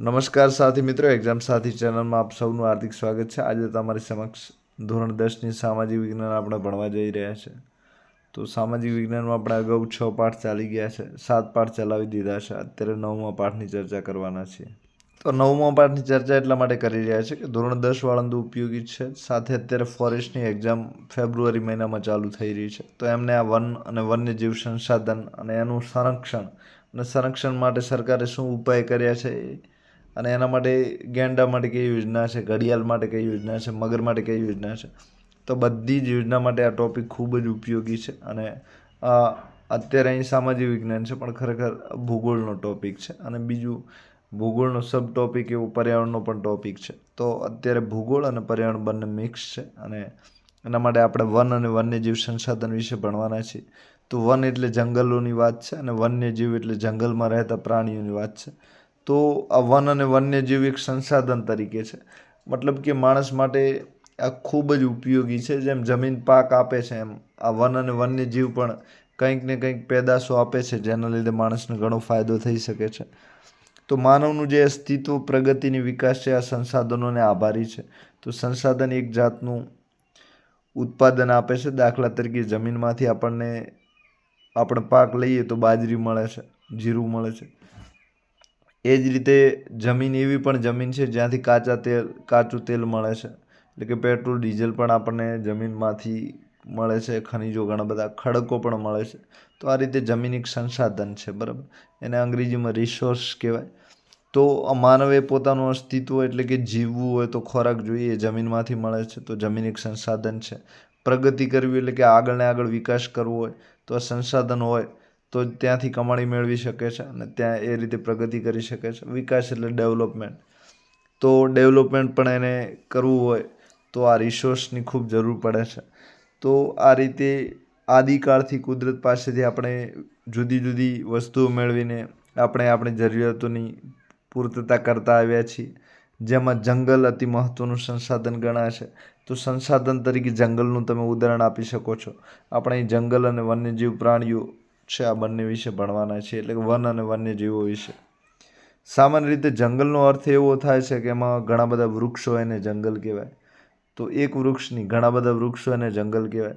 નમસ્કાર સાથી મિત્રો એક્ઝામ સાથી ચેનલમાં આપ સૌનું હાર્દિક સ્વાગત છે. આજે તમારી સમક્ષ ધોરણ દસની સામાજિક વિજ્ઞાન આપણે ભણવા જઈ રહ્યા છે. તો સામાજિક વિજ્ઞાનમાં આપણે અગાઉ છ પાઠ ચાલી ગયા છે. સાત પાઠ ચલાવી દીધા છે. અત્યારે નવમા પાઠની ચર્ચા કરવાના છીએ. તો નવમા પાઠની ચર્ચા એટલા માટે કરી રહ્યા છે કે ધોરણ દસ વાળંદુ ઉપયોગી છે. સાથે અત્યારે ફોરેસ્ટની એક્ઝામ ફેબ્રુઆરી મહિનામાં ચાલુ થઈ રહી છે. તો એમને આ વન અને વન્યજીવ સંસાધન અને એનું સંરક્ષણ અને સંરક્ષણ માટે સરકારે શું ઉપાય કર્યા છે અને એના માટે ગેંડા માટે કઈ યોજના છે, ઘડિયાળ માટે કઈ યોજના છે, મગર માટે કઈ યોજના છે? તો બધી જ યોજના માટે આ ટોપિક ખૂબ જ ઉપયોગી છે અને અત્યારે અહીં સામાજિક વિજ્ઞાન છે, પણ ખરેખર ભૂગોળનો ટોપિક છે અને બીજું ભૂગોળનો સબ ટોપિક એવો પર્યાવરણનો પણ ટોપિક છે. તો અત્યારે ભૂગોળ અને પર્યાવરણ બંને મિક્સ છે અને એના માટે આપણે વન અને વન્યજીવ સંસાધન વિશે ભણવાના છીએ. તો વન એટલે જંગલોની વાત છે અને વન્યજીવ એટલે જંગલમાં રહેતા પ્રાણીઓની વાત છે. તો આ વન અને વન્યજીવ એક સંસાધન તરીકે છે. મતલબ કે માણસ માટે આ ખૂબ જ ઉપયોગી છે. જેમ જમીન પાક આપે છે એમ. આ વન અને વન્યજીવ પણ કંઈક ને કંઈક પેદાશો આપે છે, જેના લીધે માણસને ઘણો ફાયદો થઈ શકે છે. તો માનવનું જે અસ્તિત્વ, પ્રગતિની વિકાસ છે, આ સંસાધનોને આભારી છે. તો સંસાધન એક જાતનું ઉત્પાદન આપે છે. દાખલા તરીકે જમીનમાંથી આપણને, આપણે પાક લઈએ તો બાજરી મળે છે, જીરું મળે છે. એ જ રીતે જમીન એવી પણ જમીન છે જ્યાંથી કાચા તેલ, કાચું તેલ મળે છે. એટલે કે પેટ્રોલ, ડીઝલ પણ આપણને જમીનમાંથી મળે છે, ખનિજો ઘણા બધા ખડકો પણ મળે છે. તો આ રીતે જમીન એક સંસાધન છે, બરાબર? એને અંગ્રેજીમાં રિસોર્સ કહેવાય. તો માનવે પોતાનું અસ્તિત્વ એટલે કે જીવવું હોય તો ખોરાક જોઈએ જમીનમાંથી મળે છે. તો જમીન એક સંસાધન છે. પ્રગતિ કરવી એટલે કે આગળ ને આગળ વિકાસ કરવો હોય તો આ સંસાધન હોય. તો ત્યાંથી કમાણી મેળવી શકે છે અને ત્યાં એ રીતે પ્રગતિ કરી શકે છે. વિકાસ એટલે ડેવલપમેન્ટ. તો ડેવલપમેન્ટ પણ એને કરવું હોય તો આ રિસોર્સની ખૂબ જરૂર પડે છે. તો આ રીતે આદિકાળથી કુદરત પાસેથી આપણે જુદી જુદી વસ્તુઓ મેળવીને આપણે આપણી જરૂરિયાતોની પૂર્તતા કરતા આવ્યા છીએ. જેમાં જંગલ અતિ મહત્ત્વનું સંસાધન ગણાય છે. તો સંસાધન તરીકે જંગલનું તમે ઉદાહરણ આપી શકો છો. આપણે જંગલ અને વન્યજીવ પ્રાણીઓ છે આ બંને વિશે ભણવાના છે, એટલે કે વન અને વન્યજીવો વિશે. સામાન્ય રીતે જંગલનો અર્થ એવો થાય છે કે એમાં ઘણા બધા વૃક્ષો એને જંગલ કહેવાય. તો એક વૃક્ષની, ઘણા બધા વૃક્ષો એને જંગલ કહેવાય.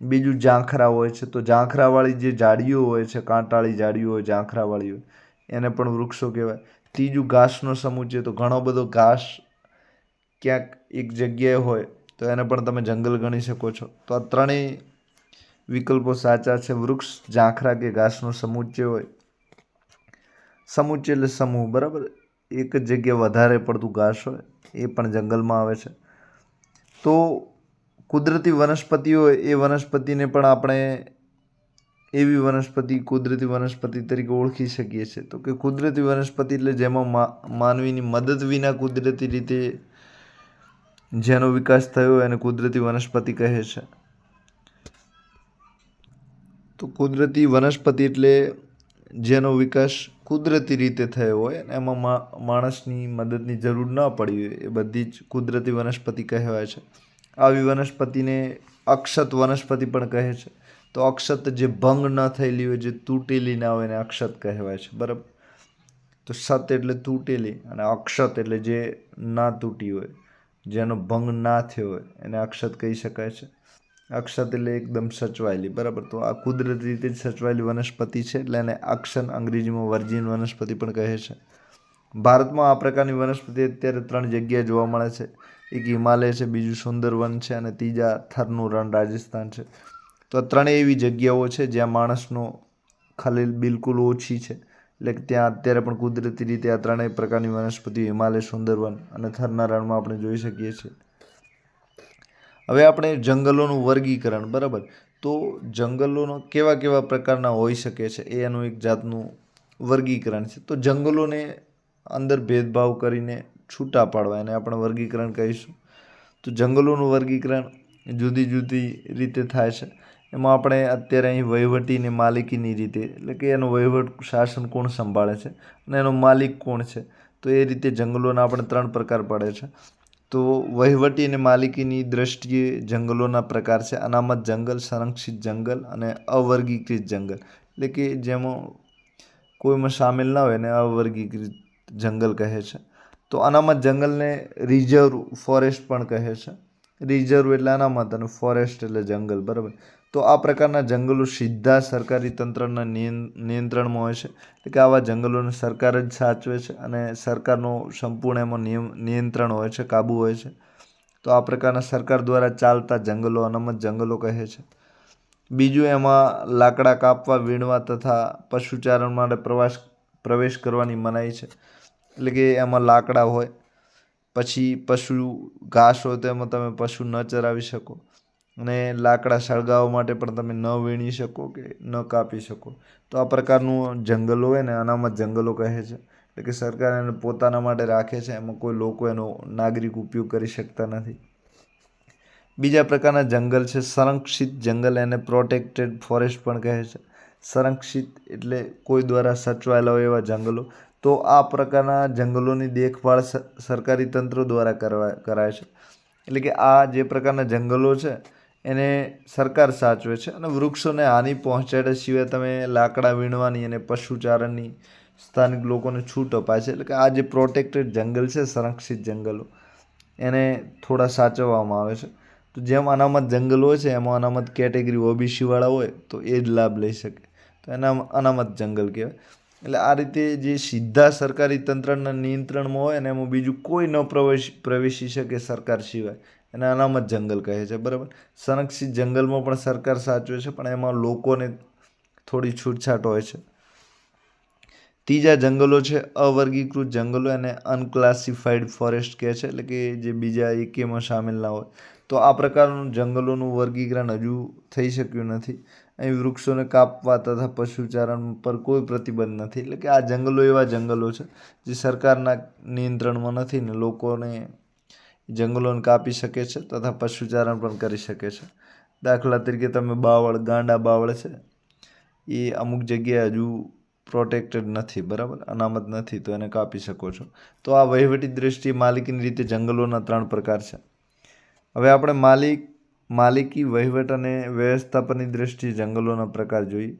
બીજું ઝાંખરા હોય છે, તો ઝાંખરાવાળી જે ઝાડીઓ હોય છે, કાંટાળી ઝાડીઓ હોય, ઝાંખરાવાળી હોય, એને પણ વૃક્ષો કહેવાય. ત્રીજું ઘાસનો સમૂહ છે, તો ઘણો બધો ઘાસ ક્યાંક એક જગ્યાએ હોય, તો એને પણ તમે જંગલ ગણી શકો છો. તો આ ત્રણેય વિકલ્પો સાચા છે. વૃક્ષ, ઝાંખરા કે ઘાસનો સમુચ્ચય હોય. સમુચ્ચય એટલે સમૂહ, બરાબર? એક જ જગ્યાએ વધારે પડતું ઘાસ હોય, એ પણ જંગલમાં આવે છે. તો કુદરતી વનસ્પતિ હોય, એ વનસ્પતિને પણ આપણે એવી વનસ્પતિ, કુદરતી વનસ્પતિ તરીકે ઓળખી શકીએ છીએ. તો કે કુદરતી વનસ્પતિ એટલે જેમાં માનવીની મદદ વિના કુદરતી રીતે જેનો વિકાસ થયો એને કુદરતી વનસ્પતિ કહે છે. તો કુદરતી વનસ્પતિ એટલે જેનો વિકાસ કુદરતી રીતે થયો હોય અને એમાં માણસની મદદની જરૂર ન પડી હોય, એ બધી જ કુદરતી વનસ્પતિ કહેવાય છે. આવી વનસ્પતિને અક્ષત વનસ્પતિ પણ કહે છે. તો અક્ષત જે ભંગ ન થયેલી હોય, જે તૂટેલી ના હોય એને અક્ષત કહેવાય છે. બરાબર? તો સત એટલે તૂટેલી અને અક્ષત એટલે જે ના તૂટી હોય, જેનો ભંગ ના થયો હોય, એને અક્ષત કહી શકાય છે. અક્ષત એટલે એકદમ સચવાયેલી, બરાબર? તો આ કુદરતી રીતે જ સચવાયેલી વનસ્પતિ છે, એટલે એને અક્ષન અંગ્રેજીમાં વર્જિન વનસ્પતિ પણ કહે છે. ભારતમાં આ પ્રકારની વનસ્પતિ અત્યારે ત્રણ જગ્યાએ જોવા મળે છે. એક હિમાલય છે, બીજું સુંદરવન છે, અને ત્રીજા થરનું રણ રાજસ્થાન છે. તો આ ત્રણેય એવી જગ્યાઓ છે જ્યાં માણસનો ખલેલ બિલકુલ ઓછી છે. એટલે ત્યાં અત્યારે પણ કુદરતી રીતે આ ત્રણેય પ્રકારની વનસ્પતિ હિમાલય, સુંદરવન અને થરના રણમાં આપણે જોઈ શકીએ છીએ. હવે આપણે જંગલોનું વર્ગીકરણ, બરાબર? તો જંગલોનો કેવા કેવા પ્રકારના હોઈ શકે છે એ એનું એક જાતનું વર્ગીકરણ છે. તો જંગલોને અંદર ભેદભાવ કરીને છૂટા પાડવા, એને આપણે વર્ગીકરણ કહીશું. તો જંગલોનું વર્ગીકરણ જુદી જુદી રીતે થાય છે. એમાં આપણે અત્યારે અહીં વહીવટી ને માલિકીની રીતે, એટલે કે એનો વહીવટ શાસન કોણ સંભાળે છે અને એનો માલિક કોણ છે? તો એ રીતે જંગલોના આપણે ત્રણ પ્રકાર પડે છે. તો વહીવટી અને માલિકીની દ્રષ્ટિએ જંગલોના પ્રકાર છે. અનામત જંગલ, સંરક્ષિત જંગલ અને અવર્ગીકૃત જંગલ. એટલે કે જેમાં કોઈમાં સામેલ ના હોય ને અવર્ગીકૃત જંગલ કહે છે. તો અનામત જંગલને રિઝર્વ ફોરેસ્ટ પણ કહે છે. રિઝર્વ એટલે અનામત અને ફોરેસ્ટ એટલે જંગલ, બરાબર? તો આ પ્રકારના જંગલો સીધા સરકારી તંત્રના નિયં- નિયંત્રણમાં હોય છે. એટલે કે આવા જંગલોને સરકાર જ સાચવે છે અને સરકારનો સંપૂર્ણ એમાં નિયમ, નિયંત્રણ હોય છે, કાબુ હોય છે. તો આ પ્રકારના સરકાર દ્વારા ચાલતા જંગલો અનામત જંગલો કહે છે. બીજું એમાં લાકડા કાપવા, વીણવા તથા પશુચારણ માટે પ્રવાસ, પ્રવેશ કરવાની મનાઈ છે. એટલે કે એમાં લાકડા હોય, પછી પશુ ઘાસ હોય તો એમાં તમે પશુ ન ચરાવી શકો. અને લાકડા સળગાવવા માટે પણ તમે ન વીણી શકો કે ન કાપી શકો. તો આ પ્રકારનું જંગલો હોય ને, અનામત જંગલો કહે છે. એટલે કે સરકાર એને પોતાના માટે રાખે છે, એમાં કોઈ લોકો એનો નાગરિક ઉપયોગ કરી શકતા નથી. બીજા પ્રકારના જંગલ છે, સંરક્ષિત જંગલ એને પ્રોટેક્ટેડ ફોરેસ્ટ પણ કહે છે. સંરક્ષિત એટલે કોઈ દ્વારા સચવાયેલા હોય એવા જંગલો. તો આ પ્રકારના જંગલોની દેખભાળ સરકારી તંત્રો દ્વારા કરવા, કરાય છે. એટલે કે આ જે પ્રકારના જંગલો છે એને સરકાર સાચવે છે અને વૃક્ષોને હાનિ પહોંચાડ્યા સિવાય તમે લાકડા વીણવાની અને પશુચારણની સ્થાનિક લોકોને છૂટ અપાય છે. એટલે કે આ જે પ્રોટેક્ટેડ જંગલ છે, સંરક્ષિત જંગલો, એને થોડા સાચવવામાં આવે છે. તો જેમ અનામત જંગલ હોય છે, એમાં અનામત કેટેગરી ઓબીસીવાળા હોય, તો એ જ લાભ લઈ શકે. તો એના અનામત જંગલ કહેવાય. એટલે આ રીતે જે સીધા સરકારી તંત્રના નિયંત્રણમાં હોય ને એમાં બીજું કોઈ ન પ્રવેશ, પ્રવેશી શકે સરકાર સિવાય એને અનામત જંગલ કહે છે, બરાબર? સંરક્ષિત જંગલમાં પણ સરકાર સાચવે છે, પણ એમાં લોકોને થોડી છૂટછાટ હોય છે. ત્રીજા જંગલો છે, અવર્ગીકૃત જંગલો એને અનક્લાસિફાઈડ ફોરેસ્ટ કહે છે, એટલે કે જે બીજા એકેમાં સામેલ ના હોય. તો આ પ્રકારનું જંગલોનું વર્ગીકરણ હજુ થઈ શક્યું નથી. અહીં વૃક્ષોને કાપવા તથા પશુચારણ પર કોઈ પ્રતિબંધ નથી. એટલે કે આ જંગલો એવા જંગલો છે, જે સરકારના નિયંત્રણમાં નથી ને લોકોને જંગલોને કાપી શકે છે તથા પશુચારણ પણ કરી શકે છે. દાખલા તરીકે તમે બાવળ, ગાંડા બાવળ છે, એ અમુક જગ્યાએ હજુ પ્રોટેક્ટેડ નથી, બરાબર? અનામત નથી, તો એને કાપી શકો છો. તો આ વહીવટી દૃષ્ટિએ માલિકીની રીતે જંગલોના ત્રણ પ્રકાર છે. હવે આપણે માલિક, માલિકી, વહીવટ અને વ્યવસ્થાપનની દૃષ્ટિએ જંગલોના પ્રકાર જોઈએ.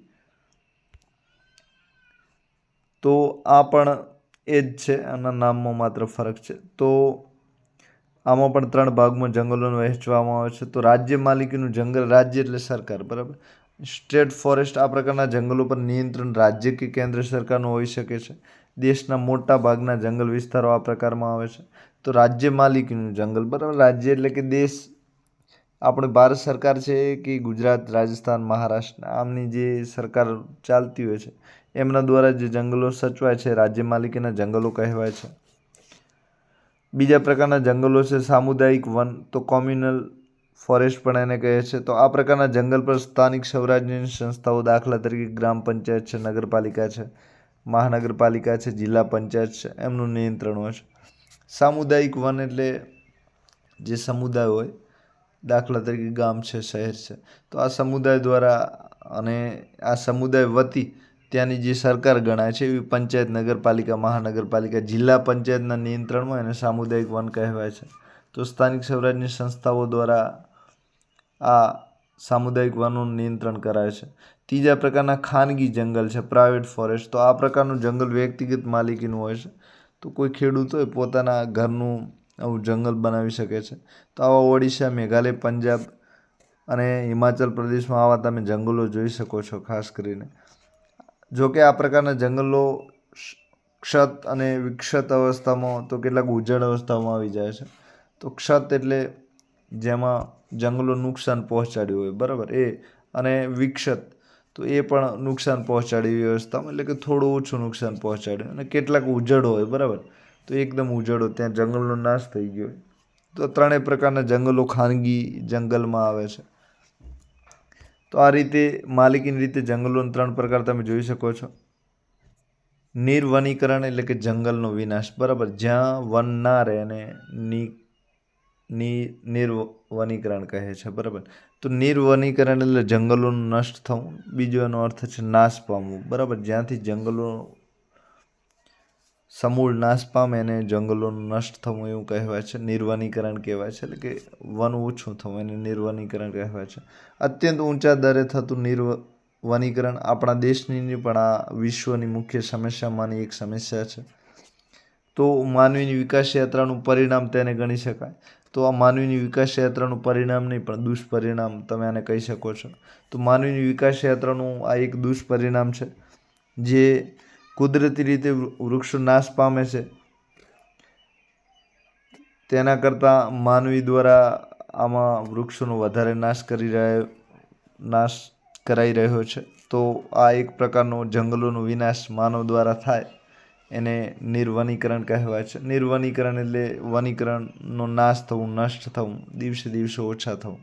તો આ પણ એ જ છે, આના નામમાં માત્ર ફરક છે. તો આમાં પણ ત્રણ ભાગમાં જંગલોને વહેંચવામાં આવે છે. તો રાજ્ય માલિકીનું જંગલ રાજ્ય એટલે સરકાર, બરાબર? સ્ટેટ ફોરેસ્ટ આ પ્રકારના જંગલો પર નિયંત્રણ રાજ્ય કે કેન્દ્ર સરકારનું હોઈ શકે છે. દેશના મોટા ભાગના જંગલ વિસ્તારો આ પ્રકારમાં આવે છે. તો રાજ્ય માલિકીનું જંગલ, બરાબર? રાજ્ય એટલે કે દેશ. આપણે ભારત સરકાર છે કે ગુજરાત, રાજસ્થાન, મહારાષ્ટ્ર, આમની જે સરકાર ચાલતી હોય છે, એમના દ્વારા જે જંગલો સચવાય છે, રાજ્ય માલિકીના જંગલો કહેવાય છે. બીજા પ્રકારના જંગલો છે, સામુદાયિક વન, તો કોમ્યુનલ ફોરેસ્ટ પણ એને કહે છે. તો આ પ્રકારના જંગલ પર સ્થાનિક સ્વરાજ્યની સંસ્થાઓ દાખલા તરીકે ગ્રામ પંચાયત છે, નગરપાલિકા છે, મહાનગરપાલિકા છે, જિલ્લા પંચાયત છે, એમનું નિયંત્રણ હોય છે. સામુદાયિક વન એટલે જે સમુદાય હોય, દાખલા તરીકે ગામ છે, શહેર છે. તો આ સમુદાય દ્વારા અને આ સમુદાય વતી ત્યાંની જે સરકાર ગણાય છે એવી પંચાયત, નગરપાલિકા, મહાનગરપાલિકા, જિલ્લા પંચાયતના નિયંત્રણમાં એને સામુદાયિક વન કહેવાય છે. તો સ્થાનિક સ્વરાજની સંસ્થાઓ દ્વારા આ સામુદાયિક વનોનું નિયંત્રણ કરાય છે. ત્રીજા પ્રકારના ખાનગી જંગલ છે, પ્રાઇવેટ ફોરેસ્ટ. તો આ પ્રકારનું જંગલ વ્યક્તિગત માલિકીનું હોય છે. તો કોઈ ખેડૂતોએ પોતાના ઘરનું આવું જંગલ બનાવી શકે છે. તો આવા ઓડિશા, મેઘાલય, પંજાબ અને હિમાચલ પ્રદેશમાં આવા તમે જંગલો જોઈ શકો છો ખાસ કરીને. જો કે આ પ્રકારના જંગલો ક્ષત અને વિક્ષત અવસ્થામાં તો કેટલાક ઉજ્જડ અવસ્થામાં આવી જાય છે. તો ક્ષત એટલે જેમાં જંગલો નુકસાન પહોંચાડ્યું હોય, બરાબર? એ અને વિક્ષત તો એ પણ નુકસાન પહોંચાડી વ્યવસ્થામાં એટલે કે થોડું ઓછું નુકસાન પહોંચાડ્યું અને કેટલાક ઉજળો હોય, બરાબર? તો એકદમ ઉજળો ત્યાં જંગલનો નાશ થઈ ગયો હોય. તો ત્રણેય પ્રકારના જંગલો ખાનગી જંગલમાં આવે છે. તો આ રીતે માલિકીની રીતે જંગલોના ત્રણ પ્રકાર તમે જોઈ શકો છો. નિર્વનીકરણ એટલે કે જંગલનો વિનાશ. બરાબર? જ્યાં વન ના રહે અને ની ની, નિર્વનીકરણ કહે છે. બરાબર? તો નિર્વનીકરણ એટલે જંગલોનું નષ્ટ થવું. બીજો એનો અર્થ છે નાશ પામવું. બરાબર? જ્યાંથી જંગલો સમૂળ નાશ પામે એને જંગલોનું નષ્ટ થવું એવું કહેવાય છે, નિર્વનીકરણ કહેવાય છે, એટલે કે વન ઓછું થવું એને નિર્વનીકરણ કહેવાય છે. અત્યંત ઊંચા દરે થતું નિર્વ વનીકરણ આપણા દેશની પણ આ વિશ્વની મુખ્ય સમસ્યામાંની એક સમસ્યા છે. તો માનવીની વિકાસ યાત્રાનું પરિણામ તેને ગણી શકાય. તો આ માનવીની વિકાસ યાત્રાનું પરિણામ નહીં, પણ દુષ્પરિણામ તમે આને કહી શકો છો. તો માનવીની વિકાસ યાત્રાનું આ એક દુષ્પરિણામ છે, જે કુદરતી રીતે વૃક્ષો નાશ પામે છે. તેના કરતાં માનવી દ્વારા આમાં વૃક્ષોનો વધારે નાશ કરી રહ્યો નાશ કરાઈ રહ્યો છે. તો આ એક પ્રકારનો જંગલોનો વિનાશ માનવ દ્વારા થાય એને નિર્વનીકરણ કહેવાય છે. નિર્વનીકરણ એટલે વનીકરણનો નાશ થવું, નષ્ટ થવું, દિવસે દિવસે ઓછા થવું.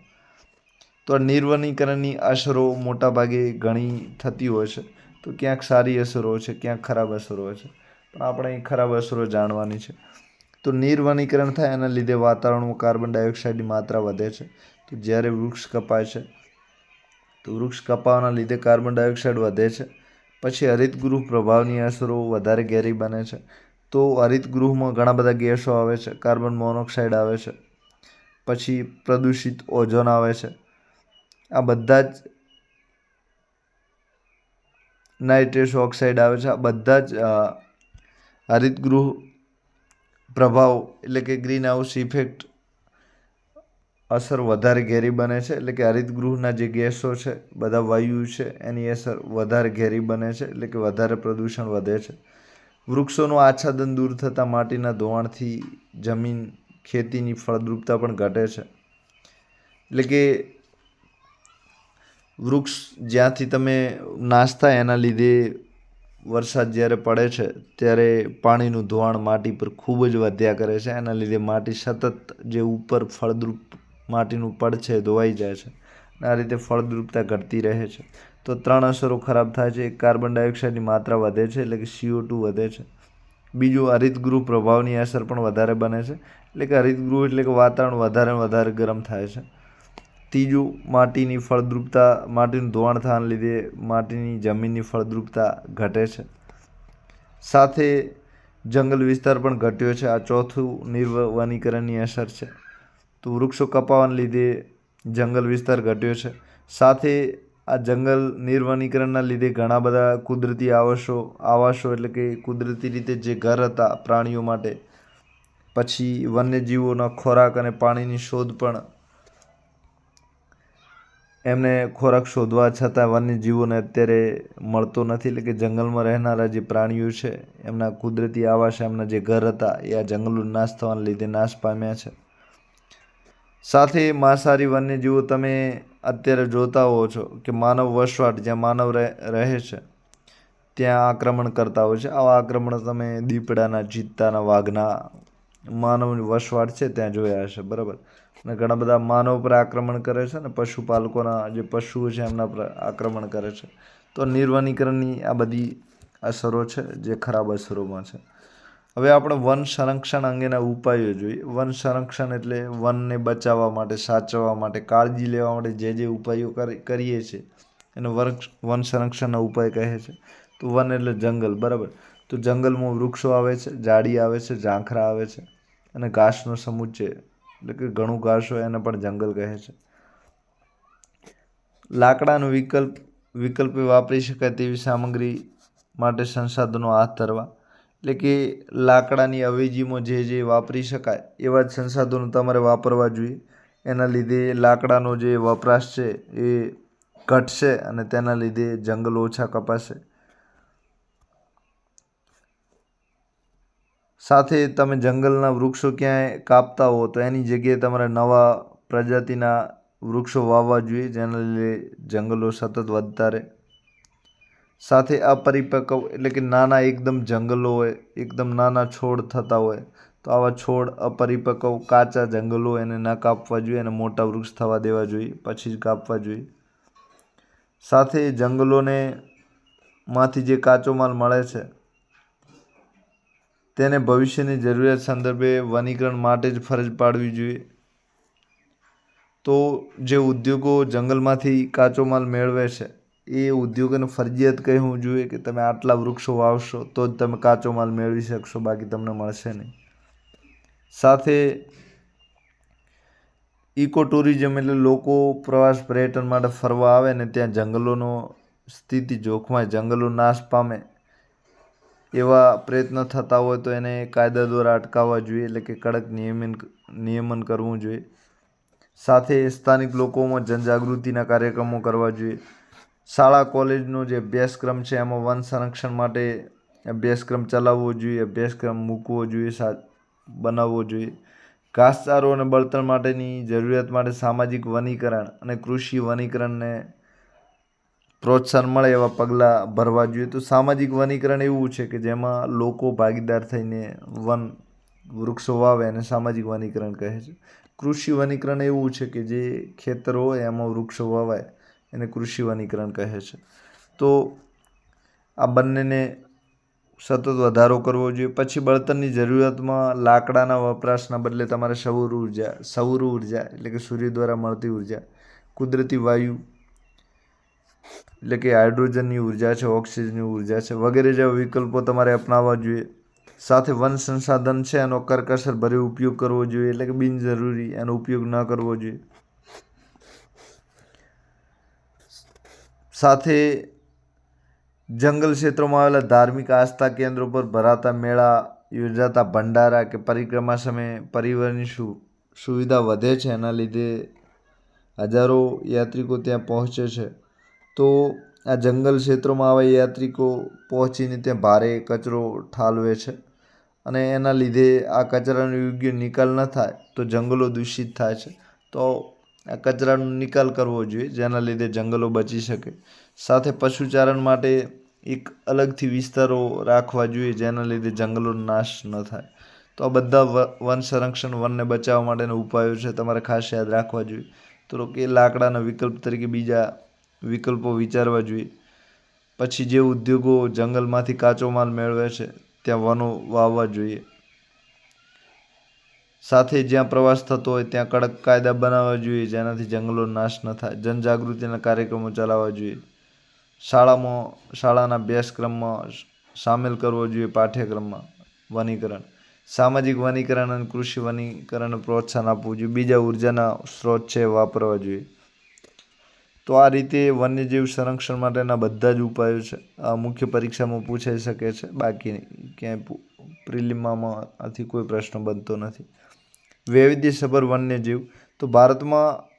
તો નિર્વનીકરણની અસરો મોટાભાગે ઘણી થતી હોય છે. તો ક્યાંક સારી અસરો છે, ક્યાંક ખરાબ અસરો છે. પણ આપણે અહીં ખરાબ અસરો જાણવાની છે. તો નિર્વનીકરણ થાય એના લીધે વાતાવરણમાં કાર્બન ડાયોક્સાઇડની માત્રા વધે છે. તો જ્યારે વૃક્ષ કપાય છે, તો વૃક્ષ કપાવાના લીધે કાર્બન ડાયોક્સાઇડ વધે છે. પછી હરિતગૃહ પ્રભાવની અસરો વધારે ઘેરી બને છે. તો હરિતગૃહમાં ઘણા બધા ગેસો આવે છે, કાર્બન મોનોક્સાઇડ આવે છે. પછી પ્રદૂષિત ઓઝોન આવે છે. આ બધા જ નાઇટ્રસ ઓક્સાઇડ આવે છે. આ બધા જ હરિતગૃહ પ્રભાવ એટલે કે ગ્રીન હાઉસ ઇફેક્ટ અસર વધારે ઘેરી બને છે. એટલે કે હરિતગૃહના જે ગેસો છે, બધા વાયુ છે, એની અસર વધારે ઘેરી બને છે. એટલે કે વધારે પ્રદૂષણ વધે છે. વૃક્ષોનું આચ્છાદન દૂર થતાં માટીના ધોવાણથી જમીન ખેતીની ફળદ્રુપતા પણ ઘટે છે. એટલે કે વૃક્ષ જ્યાંથી તમે નાશ એના લીધે વરસાદ જ્યારે પડે છે, ત્યારે પાણીનું ધોવાણ માટી પર ખૂબ જ વધ્યા કરે છે. એના લીધે માટી સતત જે ઉપર ફળદ્રુપ માટીનું પડ છે ધોવાઈ જાય છે આ રીતે ફળદ્રુપતા ઘટતી રહે છે. તો ત્રણ અસરો ખરાબ થાય છે. એક કાર્બન ડાયોક્સાઇડની માત્રા વધે છે, એટલે કે સીઓ ટુ વધે છે. બીજું હરિતગૃહ પ્રભાવની અસર પણ વધારે બને છે, એટલે કે હરિતગૃહ એટલે કે વાતાવરણ વધારે વધારે ગરમ થાય છે. ત્રીજું માટીની ફળદ્રુપતા, માટીનું ધોવાણ થવાને લીધે માટીની જમીનની ફળદ્રુપતા ઘટે છે. સાથે જંગલ વિસ્તાર પણ ઘટ્યો છે. આ ચોથું નિર્વનીકરણની અસર છે. તો વૃક્ષો કપાવાને લીધે જંગલ વિસ્તાર ઘટ્યો છે. સાથે આ જંગલ નિર્વનીકરણના લીધે ઘણા બધા કુદરતી આવાસો આવાસો એટલે કે કુદરતી રીતે જે ઘર હતા પ્રાણીઓ માટે, પછી વન્યજીવોના ખોરાક અને પાણીની શોધ પણ એમને ખોરાક શોધવા છતાં વન્યજીવોને અત્યારે મળતો નથી. એટલે કે જંગલમાં રહેનારા જે પ્રાણીઓ છે, એમના કુદરતી આવાસ, એમના જે ઘર હતા, એ આ જંગલો નાશ થવાને લીધે નાશ પામ્યા છે. સાથે માંસાહારી વન્યજીવો તમે અત્યારે જોતા હો છો કે માનવ વસવાટ જ્યાં માનવ રહે છે, ત્યાં આક્રમણ કરતા હોય છે. આવા આક્રમણ તમે દીપડાના, ચિત્તાના વાઘના માનવ વસવાટ છે, ત્યાં જોયા હશે. બરાબર? અને ઘણા બધા માનવ પર આક્રમણ કરે છે અને પશુપાલકોના જે પશુઓ છે એમના પર આક્રમણ કરે છે. તો નિર્વનીકરણની આ બધી અસરો છે જે ખરાબ અસરોમાં છે. હવે આપણે વન સંરક્ષણ અંગેના ઉપાયો જોઈએ. વન સંરક્ષણ એટલે વનને બચાવવા માટે, સાચવવા માટે, કાળજી લેવા માટે જે જે ઉપાયો કરીએ છીએ, એને વન સંરક્ષણના ઉપાય કહે છે. તો વન એટલે જંગલ, બરાબર? તો જંગલમાં વૃક્ષો આવે છે, ઝાડી આવે છે, ઝાંખરા આવે છે અને ઘાસનો સમુચ્ચય એટલે કે ઘણું ઘાસ હોય એને પણ જંગલ કહે છે. લાકડાનો વિકલ્પ, વિકલ્પે વાપરી શકાય તેવી સામગ્રી માટે સંસાધનો હાથ ધરવા. એટલે કે લાકડાની અવેજીમાં જે જે વાપરી શકાય એવા જ સંસાધનો તમારે વાપરવા જોઈએ. એના લીધે લાકડાનો જે વપરાશ છે એ ઘટશે અને તેના લીધે જંગલ ઓછા કપાશે. સાથે તમે જંગલના વૃક્ષો ક્યાંય કાપતા હો તો એની જગ્યાએ તમારે નવા પ્રજાતિના વૃક્ષો વાવવા જોઈએ, જેના લીધે જંગલો સતત વધતા રહે. સાથે અપરિપક્વ એટલે કે નાના એકદમ જંગલો હોય, એકદમ નાના છોડ થતા હોય, તો આવા છોડ અપરિપક્વ કાચા જંગલો એને ન કાપવા જોઈએ અને મોટા વૃક્ષ થવા દેવા જોઈએ, પછી જ કાપવા જોઈએ. સાથે જંગલોને માંથી જે કાચો માલ મળે છે તેને ભવિષ્યની જરૂરિયાત સંદર્ભે વનીકરણ માટે જ ફરજ પાડવી જોઈએ. તો જે ઉદ્યોગો જંગલમાંથી કાચો માલ મેળવે છે, એ ઉદ્યોગોને ફરજિયાત કહેવું જોઈએ કે તમે આટલા વૃક્ષો વાવશો તો જ તમે કાચો માલ મેળવી શકશો, બાકી તમને મળશે નહીં. સાથે ઇકો ટુરિઝમ એટલે લોકો પ્રવાસ પર્યટન માટે ફરવા આવે ને ત્યાં જંગલોનો સ્થિતિ જોખમાય, જંગલો નાશ પામે એવા પ્રયત્ન થતા હોય તો એને કાયદા દ્વારા અટકાવવા જોઈએ, એટલે કે કડક નિયમન નિયમન કરવું જોઈએ. સાથે સ્થાનિક લોકોમાં જનજાગૃતિના કાર્યક્રમો કરવા જોઈએ. શાળા, કોલેજનો જે અભ્યાસક્રમ છે, એમાં વન સંરક્ષણ માટે અભ્યાસક્રમ ચલાવવો જોઈએ, અભ્યાસક્રમ મૂકવો જોઈએ, સા, બનાવવો જોઈએ. ઘાસચારો અને બળતણ માટેની જરૂરિયાત માટે સામાજિક વનીકરણ અને કૃષિ વનીકરણને પ્રોત્સાહન મળે એવા પગલાં ભરવા જોઈએ. તો સામાજિક વનીકરણ એવું છે કે જેમાં લોકો ભાગીદાર થઈને વન વૃક્ષો વાવે અને સામાજિક વનીકરણ કહે છે. કૃષિ વનીકરણ એવું છે કે જે ખેતર હોય એમાં વૃક્ષો વાવાય એને કૃષિ વનીકરણ કહે છે. તો આ બંનેને સતત વધારો કરવો જોઈએ. પછી બળતણની જરૂરિયાતમાં લાકડાના વપરાશના બદલે તમારે સૌર ઊર્જા સૌર ઊર્જા એટલે કે સૂર્ય દ્વારા મળતી ઊર્જા, કુદરતી વાયુ એટલે કે હાઇડ્રોજનની ઊર્જા છે, ઓક્સિજનની ઊર્જા છે, વગેરે જેવા વિકલ્પો તમારે અપનાવવા જોઈએ. સાથે વન સંસાધન છે, એનો કરકસર ભરે ઉપયોગ કરવો જોઈએ, એટલે કે બિનજરૂરી એનો ઉપયોગ ન કરવો જોઈએ. સાથે જંગલ ક્ષેત્રોમાં આવેલા ધાર્મિક આસ્થા કેન્દ્રો પર ભરાતા મેળા, યોજાતા ભંડારા કે પરિક્રમા સમયે પરિવહનની સુ, સુવિધા વધે છે, એના લીધે હજારો યાત્રિકો ત્યાં પહોંચે છે. તો આ જંગલ ક્ષેત્રોમાં આવા યાત્રિકો પહોંચીને ત્યાં ભારે કચરો ઠાલવે છે. અને એના લીધે આ કચરાનો યોગ્ય નિકાલ ન થાય તો જંગલો દૂષિત થાય છે. તો આ કચરાનો નિકાલ કરવો જોઈએ, જેના લીધે જંગલો બચી શકે. સાથે પશુચારણ માટે એક અલગથી વિસ્તારો રાખવા જોઈએ, જેના લીધે જંગલોનો નાશ ન થાય. તો આ બધા વન સંરક્ષણ, વનને બચાવવા માટેના ઉપાયો છે, તમારે ખાસ યાદ રાખવા જોઈએ. તો કે લાકડાના વિકલ્પ તરીકે બીજા વિકલ્પો વિચારવા જોઈએ. પછી જે ઉદ્યોગો જંગલમાંથી કાચો માલ મેળવે છે, ત્યાં વનો વાવવા જોઈએ. સાથે જ્યાં પ્રવાસ થતો હોય, ત્યાં કડક કાયદા બનાવવા જોઈએ, જેનાથી જંગલો નાશ ન થાય. જનજાગૃતિના કાર્યક્રમો ચલાવવા જોઈએ. શાળામાં, શાળાના અભ્યાસક્રમમાં સામેલ કરવો જોઈએ પાઠ્યક્રમમાં વનીકરણ. સામાજિક વનીકરણ અને કૃષિ વનીકરણને પ્રોત્સાહન આપવું જોઈએ. બીજા ઉર્જાના સ્ત્રોત છે વાપરવા જોઈએ. તો આ રીતે વન્યજીવ સંરક્ષણ માટેના બધા જ ઉપાયો છે. આ મુખ્ય પરીક્ષામાં પૂછાઈ શકે છે. બાકી ક્યાંય પ્રિલિમમાં આથી કોઈ પ્રશ્ન બનતો નથી. વૈવિધ્યસભર વન્યજીવ તો ભારતમાં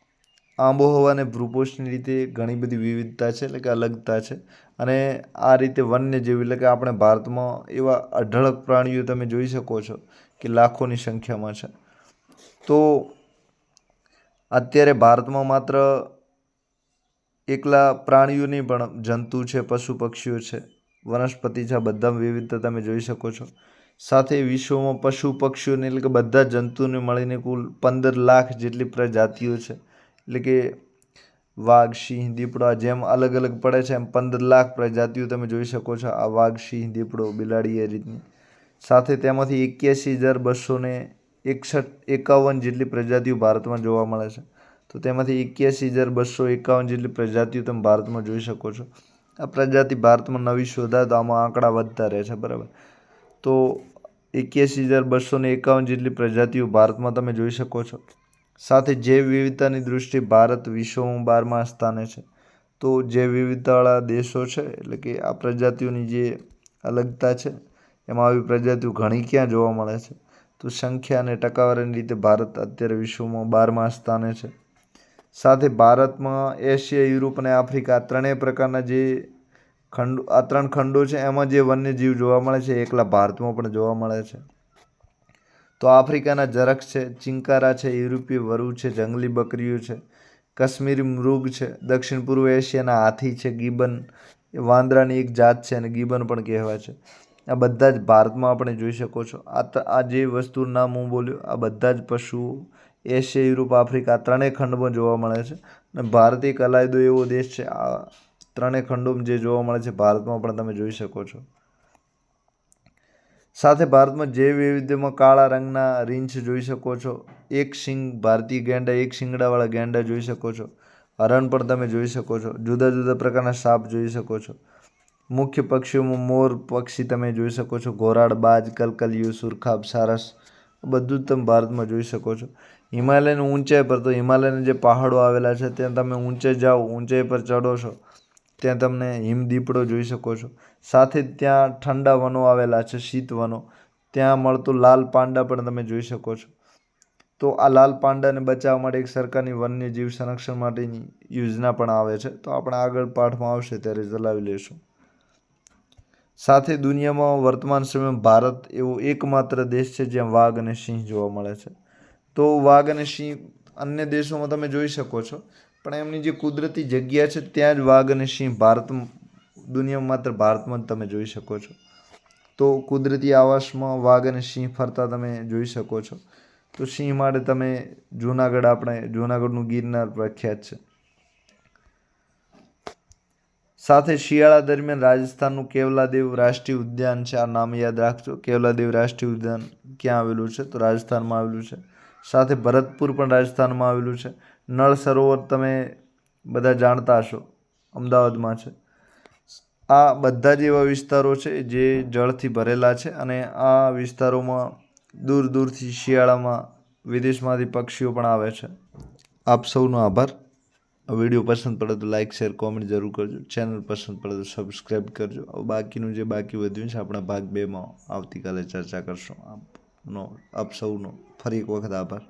આબોહવા અને ભૂપોષની રીતે ઘણી બધી વિવિધતા છે, એટલે કે અલગતા છે. અને આ રીતે વન્યજીવ એટલે કે આપણે ભારતમાં એવા અઢળક પ્રાણીઓ તમે જોઈ શકો છો કે લાખોની સંખ્યામાં છે. તો અત્યારે ભારતમાં માત્ર એકલા પ્રાણીઓ નહીં પણ જંતુ છે, પશુ પક્ષીઓ છે, વનસ્પતિ છે બધા વિવિધતા તમે જોઈ શકો છો. સાથે વિશ્વમાં પશુ પક્ષીઓને એટલે કે બધા જંતુને મળીને કુલ પંદર લાખ જેટલી પ્રજાતિઓ છે. એટલે કે વાઘ, સિંહ, દીપડા જેમ અલગ અલગ પડે છે, એમ પંદર લાખ પ્રજાતિઓ તમે જોઈ શકો છો, આ વાઘ, સિંહ, દીપડો, બિલાડી એ રીતની. સાથે તેમાંથી એક્યાસી હજાર બસો એકસઠ એકાવન જેટલી પ્રજાતિઓ ભારતમાં જોવા મળે છે. તો તેમાંથી એક્યાસી હજાર બસો એકાવન જેટલી પ્રજાતિઓ તમે ભારતમાં જોઈ શકો છો. આ પ્રજાતિ ભારતમાં નવી શોધાય તો આમાં આંકડા વધતા રહે છે, બરાબર. તો એક્યાસી હજાર બસો ને એકાવન જેટલી પ્રજાતિઓ ભારતમાં તમે જોઈ શકો છો. સાથે જૈવ વિવિધતાની દૃષ્ટિએ ભારત વિશ્વમાં બારમા સ્થાને છે. તો જૈવ વિવિધતાવાળા દેશો છે, એટલે કે આ પ્રજાતિઓની જે અલગતા છે, એમાં આવી પ્રજાતિઓ ઘણી ક્યાં જોવા મળે છે? તો સંખ્યા અને ટકાવારીની રીતે ભારત અત્યારે વિશ્વમાં બારમા સ્થાને છે. સાથે ભારતમાં, એશિયા, યુરોપ અને આફ્રિકા ત્રણેય પ્રકારના જે ખંડ, આ ત્રણ ખંડો છે, એમાં જે વન્યજીવ જોવા મળે છે એકલા ભારતમાં પણ જોવા મળે છે. તો આફ્રિકાના જરખ છે, ચિંકારા છે, યુરોપીય વરુ છે, જંગલી બકરીઓ છે, કાશ્મીરી મૃગ છે, દક્ષિણ પૂર્વ એશિયાના હાથી છે, ગીબન વાંદરાની એક જાત છે અને ગીબન પણ કહેવાય છે. આ બધા જ ભારતમાં આપણે જોઈ શકો છો. આ આ જે વસ્તુ નામ હું બોલ્યો, આ બધા જ પશુઓ એશિયા, યુરોપ, આફ્રિકા ત્રણેય ખંડમાં જોવા મળે છે. અને ભારતીય કલાયદો એવો દેશ છે, આ ત્રણેય ખંડોમાં જે જોવા મળે છે, ભારતમાં પણ તમે જોઈ શકો છો. સાથે ભારતમાં જૈવ વૈવિધ્યમાં કાળા રંગના રીંછ જોઈ શકો છો, એક શિંગ, ભારતીય ગેંડા, એક શિંગડાવાળા ગેંડા જોઈ શકો છો, હરણ પણ તમે જોઈ શકો છો, જુદા જુદા પ્રકારના સાપ જોઈ શકો છો, મુખ્ય પક્ષીઓમાં મોર પક્ષી તમે જોઈ શકો છો ઘોરાડ બાજ, કલકલિયું, સુરખાબ, સારસ, બધું જ તમે ભારતમાં જોઈ શકો છો. હિમાલયની ઊંચાઈ પર તો હિમાલયના જે પહાડો આવેલા છે, ત્યાં તમે ઊંચે જાઓ, ઊંચાઈ પર ચઢો છો, ત્યાં તમને હિમદીપડો જોઈ શકો છો. સાથે ત્યાં ઠંડા વનો આવેલા છે, શીત વનો. ત્યાં મળતું લાલ પાંડા પણ તમે જોઈ શકો છો. તો આ લાલ પાંડાને બચાવવા માટે એક સરકારની વન્યજીવ સંરક્ષણ માટેની યોજના પણ આવે છે. તો આપણે આગળ પાઠમાં આવશે, ત્યારે ચલાવી લઈશું. સાથે દુનિયામાં વર્તમાન સમયમાં ભારત એવો એકમાત્ર દેશ છે જ્યાં વાઘ અને સિંહ જોવા મળે છે. તો વાઘ અને સિંહ અન્ય દેશોમાં તમે જોઈ શકો છો. પણ એમની જે કુદરતી જગ્યા છે, ત્યાં જ વાઘ અને સિંહ ભારત દુનિયામાં માત્ર ભારતમાં જ તમે જોઈ શકો છો. તો કુદરતી આવાસમાં વાઘ અને સિંહ ફરતા તમે જોઈ શકો છો. તો સિંહ માટે તમે જૂનાગઢ આપણે, જૂનાગઢનું ગિરનાર પ્રખ્યાત છે. સાથે શિયાળા દરમિયાન રાજસ્થાનનું કેવલાદેવ રાષ્ટ્રીય ઉદ્યાન છે, આ નામ યાદ રાખજો. કેવલાદેવ રાષ્ટ્રીય ઉદ્યાન ક્યાં આવેલું છે? તો રાજસ્થાનમાં આવેલું છે. સાથે ભરતપુર પણ રાજસ્થાનમાં આવેલું છે. નળ સરોવર તમે બધા જાણતા હશો, અમદાવાદમાં છે. આ બધા જ એવા વિસ્તારો છે જે જળથી ભરેલા છે અને આ વિસ્તારોમાં દૂર દૂરથી શિયાળામાં વિદેશમાંથી પક્ષીઓ પણ આવે છે. આપ સૌનો આભાર. વીડિયો પસંદ પડે તો લાઇક શેર, કોમેન્ટ જરૂર કરજો. ચેનલ પસંદ પડે તો સબસ્ક્રાઈબ કરજો. બાકીનું જે બાકી વધ્યું છે, આપણા ભાગ બેમાં આવતીકાલે ચર્ચા કરશું. આપનો આપ સૌનો ફરી એક વખત આભાર.